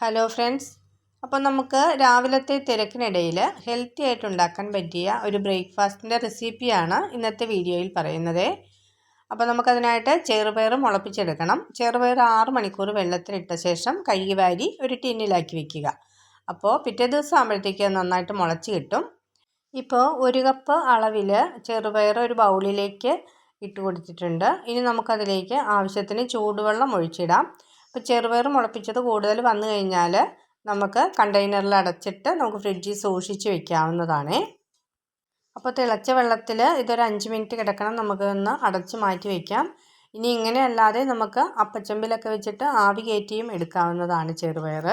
Hello friends അപ്പോൾ നമുക്ക് രാവിലത്തെ തിരക്കിനിടയിൽ ഹെൽത്തി ആയിട്ട് ഉണ്ടാക്കാൻ പറ്റിയ ഒരു ബ്രേക്ക്ഫാസ്റ്റിന്റെ റെസിപ്പിയാണ് ഇന്നത്തെ വീഡിയോയിൽ പറയുന്നത്. അപ്പോൾ നമുക്കതിനായിട്ട് ചെറുപയർ മുളപ്പിച്ചെടുക്കണം. ചെറുപയർ ആറ് മണിക്കൂർ വെള്ളത്തിലിട്ട ശേഷം കഴുകി വാരി ഒരു ടിന്നിലാക്കി വെക്കുക. അപ്പോൾ പിറ്റേ ദിവസം ആകുമ്പോഴത്തേക്ക് നന്നായിട്ട് മുളച്ച് കിട്ടും. ഇപ്പോൾ ഒരു കപ്പ് അളവിൽ ചെറുപയർ ഒരു ബൗളിലേക്ക് ഇട്ട് കൊടുത്തിട്ടുണ്ട്. ഇനി നമുക്കതിലേക്ക് ആവശ്യത്തിന് ചൂടുവെള്ളം ഒഴിച്ചിടാം. അപ്പോൾ ചെറുപയർ മുളപ്പിച്ചത് കൂടുതൽ വന്നു കഴിഞ്ഞാൽ നമുക്ക് കണ്ടെയ്നറിൽ അടച്ചിട്ട് നമുക്ക് ഫ്രിഡ്ജിൽ സൂക്ഷിച്ച് വെക്കാവുന്നതാണ്. അപ്പോൾ തിളച്ച വെള്ളത്തിൽ ഇതൊരു അഞ്ച് മിനിറ്റ് കിടക്കണം. നമുക്ക് ഒന്ന് അടച്ച് മാറ്റി വയ്ക്കാം ഇനി ഇങ്ങനെ അല്ലാതെ നമുക്ക് അപ്പച്ചമ്പിലൊക്കെ വെച്ചിട്ട് ആവി കയറ്റിയും എടുക്കാവുന്നതാണ് ചെറുപയർ.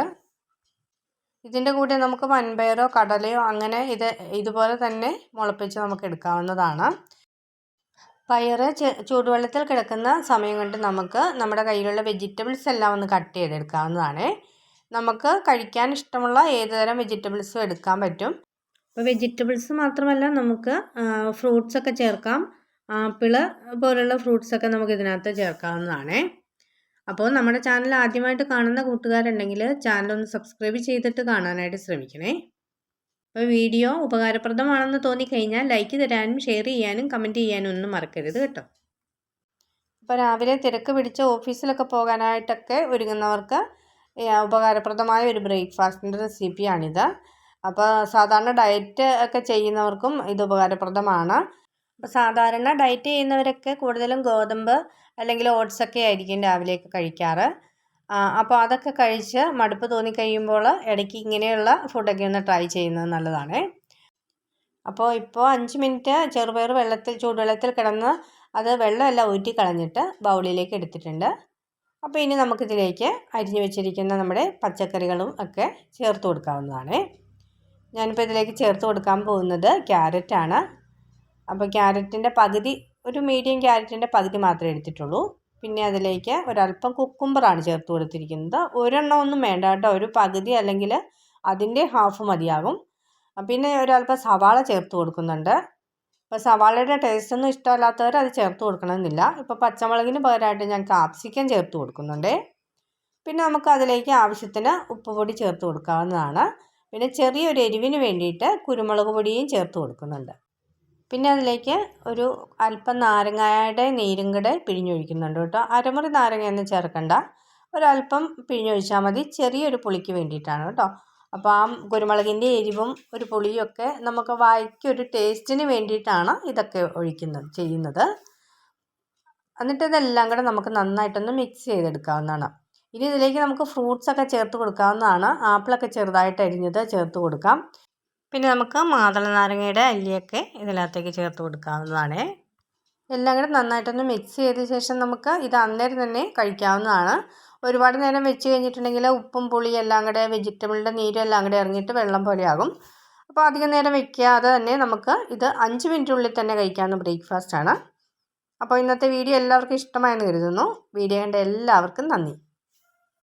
ഇതിന്റെ കൂടെ നമുക്ക് വൻപയറോ കടലയോ അങ്ങനെ ഇത് ഇതുപോലെ തന്നെ മുളപ്പിച്ച് നമുക്ക് എടുക്കാവുന്നതാണ്. പയർ ചൂടുവെള്ളത്തിൽ കിടക്കുന്ന സമയം കൊണ്ട് നമുക്ക് നമ്മുടെ കയ്യിലുള്ള വെജിറ്റബിൾസ് എല്ലാം ഒന്ന് കട്ട് ചെയ്തെടുക്കാവുന്നതാണ്. നമുക്ക് കഴിക്കാൻ ഇഷ്ടമുള്ള ഏതുതരം വെജിറ്റബിൾസും എടുക്കാൻ പറ്റും. അപ്പോൾ വെജിറ്റബിൾസ് മാത്രമല്ല നമുക്ക് ഫ്രൂട്ട്സ് ഒക്കെ ചേർക്കാം. ആപ്പിൾ പോലുള്ള ഫ്രൂട്ട്സ് ഒക്കെ നമുക്ക് ഇതിനകത്ത് ചേർക്കാവുന്നതാണ്. അപ്പോൾ നമ്മുടെ ചാനൽ ആദ്യമായിട്ട് കാണുന്ന കൂട്ടുകാരുണ്ടെങ്കിൽ ചാനൽ ഒന്ന് സബ്സ്ക്രൈബ് ചെയ്തിട്ട് കാണാനായിട്ട് ശ്രമിക്കണേ. അപ്പോൾ വീഡിയോ ഉപകാരപ്രദമാണെന്ന് തോന്നിക്കഴിഞ്ഞാൽ ലൈക്ക് തരാനും ഷെയർ ചെയ്യാനും കമന്റ് ചെയ്യാനും ഒന്നും മറക്കരുത് കേട്ടോ. അപ്പോൾ രാവിലെ തിരക്ക് പിടിച്ച ഓഫീസിലൊക്കെ പോകാനായിട്ടൊക്കെ ഒരുങ്ങുന്നവർക്ക് ഉപകാരപ്രദമായ ഒരു ബ്രേക്ക്ഫാസ്റ്റിന്റെ റെസിപ്പിയാണിത്. അപ്പോൾ സാധാരണ ഡയറ്റ് ഒക്കെ ചെയ്യുന്നവർക്കും ഇത് ഉപകാരപ്രദമാണ്. അപ്പോൾ സാധാരണ ഡയറ്റ് ചെയ്യുന്നവരൊക്കെ കൂടുതലും ഗോതമ്പ് അല്ലെങ്കിൽ ഓട്സ് ഒക്കെ ആയിരിക്കും രാവിലെയൊക്കെ കഴിക്കാറ്. അപ്പോൾ അതൊക്കെ കഴിച്ച് മടുപ്പ് തോന്നിക്കഴിയുമ്പോൾ ഇടയ്ക്ക് ഇങ്ങനെയുള്ള ഫുഡൊക്കെ ഒന്ന് ട്രൈ ചെയ്യുന്നത് നല്ലതാണ്. അപ്പോൾ ഇപ്പോൾ അഞ്ച് മിനിറ്റ് ചെറുപയർ വെള്ളത്തിൽ ചൂടുവെള്ളത്തിൽ കിടന്ന് അത് വെള്ളമെല്ലാം ഊറ്റി കളഞ്ഞിട്ട് ബൗളിയിലേക്ക് എടുത്തിട്ടുണ്ട്. അപ്പോൾ ഇനി നമുക്കിതിലേക്ക് അരിഞ്ഞു വെച്ചിരിക്കുന്ന നമ്മുടെ പച്ചക്കറികളും ഒക്കെ ചേർത്ത് കൊടുക്കാവുന്നതാണ്. ഞാനിപ്പോൾ ഇതിലേക്ക് ചേർത്ത് കൊടുക്കാൻ പോകുന്നത് ക്യാരറ്റാണ് അപ്പോൾ ക്യാരറ്റിന്റെ പകുതി ഒരു മീഡിയം ക്യാരറ്റിന്റെ പകുതി മാത്രമേ എടുത്തിട്ടുള്ളൂ. പിന്നെ അതിലേക്ക് ഒരല്പം കുക്കുംബറാണ് ചേർത്ത് കൊടുത്തിരിക്കുന്നത്. ഒരെണ്ണം ഒന്നും വേണ്ട കേട്ടോ. ഒരു പകുതി അല്ലെങ്കിൽ അതിന്റെ ഹാഫ് മതിയാകും. പിന്നെ ഒരല്പം സവാള ചേർത്ത് കൊടുക്കുന്നുണ്ട്. ഇപ്പോൾ സവാളയുടെ ടേസ്റ്റ് ഒന്നും ഇഷ്ടമല്ലാത്തവർ അത് ചേർത്ത് കൊടുക്കണമെന്നില്ല. ഇപ്പോൾ പച്ചമുളകിന് പകരമായിട്ട് ഞാൻ കാപ്സിക്കം ചേർത്ത് കൊടുക്കുന്നുണ്ട്. പിന്നെ നമുക്ക് അതിലേക്ക് ആവശ്യത്തിന് ഉപ്പുപൊടി ചേർത്ത് കൊടുക്കാവുന്നതാണ്. പിന്നെ ചെറിയൊരു എരിവിന് വേണ്ടിയിട്ട് കുരുമുളക് പൊടിയും ചേർത്ത് കൊടുക്കുന്നുണ്ട്. പിന്നെ അതിലേക്ക് ഒരു അല്പം നാരങ്ങയുടെ നീരും കൂടെ പിഴിഞ്ഞൊഴിക്കുന്നുണ്ട് കേട്ടോ. അരമുറി നാരങ്ങയൊന്നും ചേർക്കണ്ട. ഒരല്പം പിഴിഞ്ഞൊഴിച്ചാൽ മതി. ചെറിയൊരു പുളിക്ക് വേണ്ടിയിട്ടാണ് കേട്ടോ. അപ്പോൾ ആ കുരുമുളകിന്റെ എരിവും ഒരു പുളിയും ഒക്കെ നമുക്ക് വായിക്ക് ഒരു ടേസ്റ്റിന് വേണ്ടിയിട്ടാണ് ഇതൊക്കെ ഒഴിക്കുന്നത് ചെയ്യുന്നത്. എന്നിട്ട് ഇതെല്ലാം കൂടെ നമുക്ക് നന്നായിട്ടൊന്ന് മിക്സ് ചെയ്തെടുക്കാവുന്നതാണ്. ഇനി ഇതിലേക്ക് നമുക്ക് ഫ്രൂട്ട്സ് ഒക്കെ ചേർത്ത് കൊടുക്കാവുന്നതാണ്. ആപ്പിളൊക്കെ ചെറുതായിട്ട് അരിഞ്ഞത് ചേർത്ത് കൊടുക്കാം. പിന്നെ നമുക്ക് മാതള നാരങ്ങയുടെ അല്ലിയൊക്കെ ഇതിനകത്തേക്ക് ചേർത്ത് കൊടുക്കാവുന്നതാണ്. എല്ലാം കൂടെ നന്നായിട്ടൊന്ന് മിക്സ് ചെയ്ത ശേഷം നമുക്ക് ഇത് അന്നേരം തന്നെ കഴിക്കാവുന്നതാണ്. ഒരുപാട് നേരം വെച്ച് കഴിഞ്ഞിട്ടുണ്ടെങ്കിൽ ഉപ്പും പുളിയും എല്ലാം കൂടെ വെജിറ്റബിളിന്റെ നീരും എല്ലാം കൂടെ ഇറങ്ങിയിട്ട് വെള്ളം പോലെയാകും. അപ്പോൾ അധികം നേരം വെക്കാതെ തന്നെ നമുക്ക് ഇത് അഞ്ച് മിനിറ്റിനുള്ളിൽ തന്നെ കഴിക്കാവുന്ന ബ്രേക്ക്ഫാസ്റ്റ് ആണ് അപ്പോൾ ഇന്നത്തെ വീഡിയോ എല്ലാവർക്കും ഇഷ്ടമായെന്ന് കരുതുന്നു. വീഡിയോ കണ്ട എല്ലാവർക്കും നന്ദി.